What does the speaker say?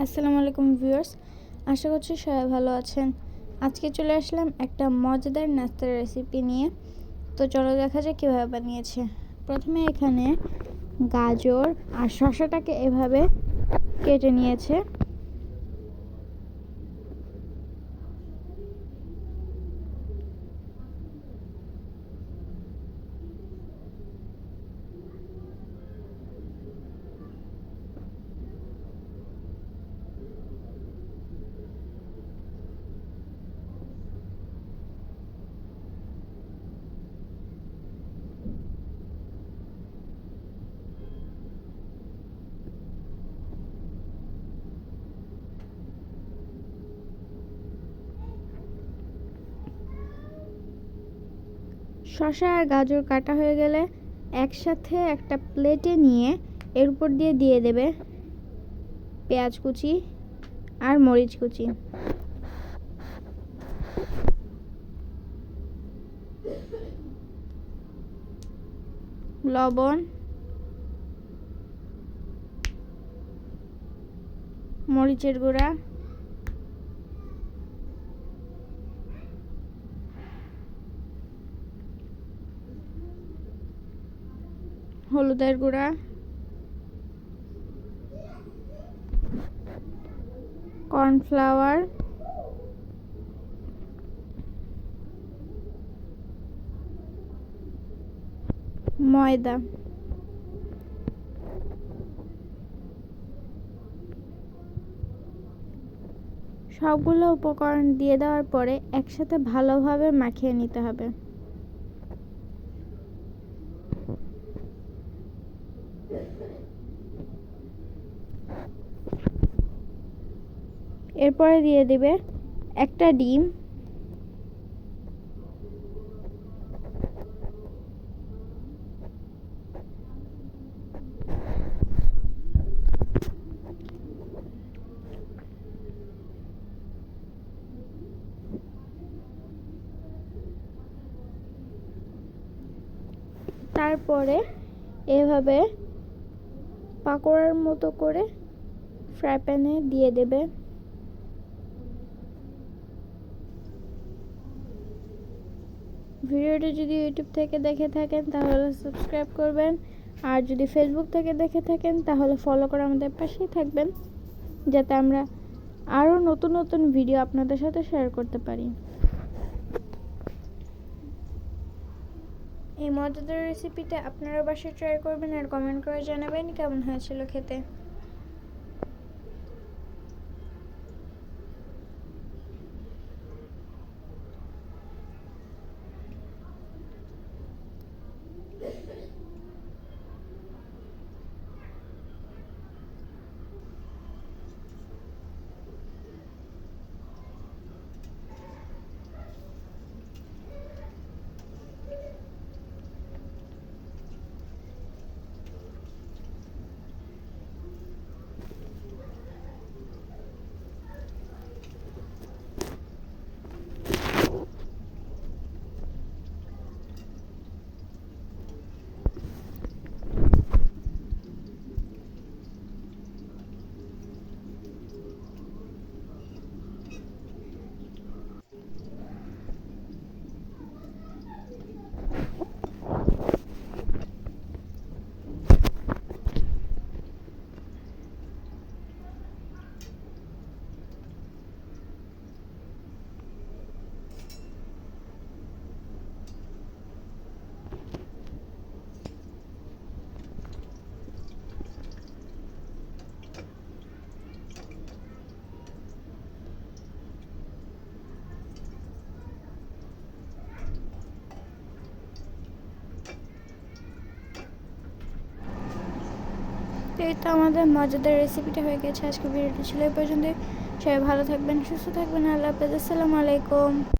আসসালামু আলাইকুম ভিউয়ার্স, আশা করছি সবাই ভালো আছেন। আজকে চলে আসলাম একটা মজাদার নাস্তার রেসিপি নিয়ে। তো চলো দেখা যাক কীভাবে বানিয়েছে। প্রথমে এখানে গাজর আর শসাটাকে এভাবে কেটে নিয়েছে। শসা আর গাজর কাটা হয়ে গেলে একসাথে একটা প্লেটে নিয়ে এর উপর দিয়ে দিয়ে দেবে পেঁয়াজ কুচি আর মরিচ কুচি। লবণ, মরিচের গুঁড়া হলুদের গুঁড়া। কর্নফ্লাওয়ার। ময়দা। সবগুলো উপকরণ দিয়ে দেওয়ার পরে একসাথে ভালোভাবে মাখিয়ে নিতে হবে। এরপরে দিয়ে দিবে একটা ডিম। তারপরে এভাবে পাকোড়ার মতো করে ফ্রাই প্যানে দিয়ে দেবে। ভিডিওটি যদি ইউটিউব থেকে দেখে থাকেন, তাহলে সাবস্ক্রাইব করবেন। আর যদি ফেসবুক থেকে দেখে থাকেন, তাহলে ফলো করে আমাদের পাশেই থাকবেন, যাতে আমরা আরও নতুন নতুন ভিডিও আপনাদের সাথে শেয়ার করতে পারি। এই মজাদার রেসিপিটা আপনারা বাসায় ট্রাই করবেন আর কমেন্ট করে জানাবেন কেমন হয়েছিল খেতে। এই তো আমাদের মজাদার রেসিপিটা হয়ে গেছে। আজকে ভিডিওটি ছিল এই পর্যন্ত সবাই ভালো থাকবেন, সুস্থ থাকবেন। আল্লাহ হাফেজ। আসসালামু আলাইকুম।